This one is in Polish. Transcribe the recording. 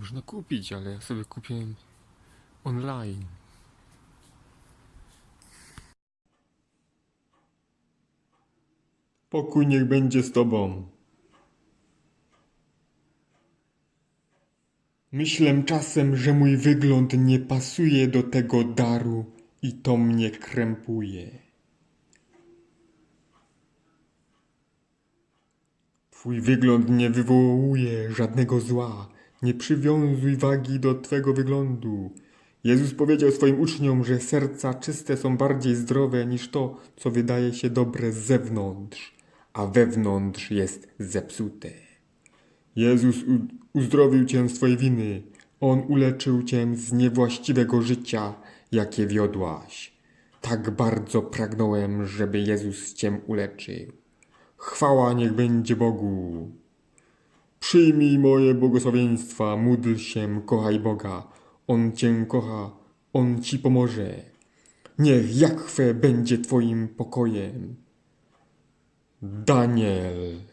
można kupić, ale ja sobie kupiłem online. Pokój niech będzie z tobą. Myślę czasem, że mój wygląd nie pasuje do tego daru i to mnie krępuje. Twój wygląd nie wywołuje żadnego zła. Nie przywiązuj wagi do twego wyglądu. Jezus powiedział swoim uczniom, że serca czyste są bardziej zdrowe niż to, co wydaje się dobre z zewnątrz, a wewnątrz jest zepsute. Jezus uzdrowił cię z twojej winy. On uleczył cię z niewłaściwego życia, jakie wiodłaś. Tak bardzo pragnąłem, żeby Jezus cię uleczył. Chwała niech będzie Bogu. Przyjmij moje błogosławieństwa, módl się, kochaj Boga. On cię kocha, On ci pomoże. Niech Jachwę będzie twoim pokojem. Daniel.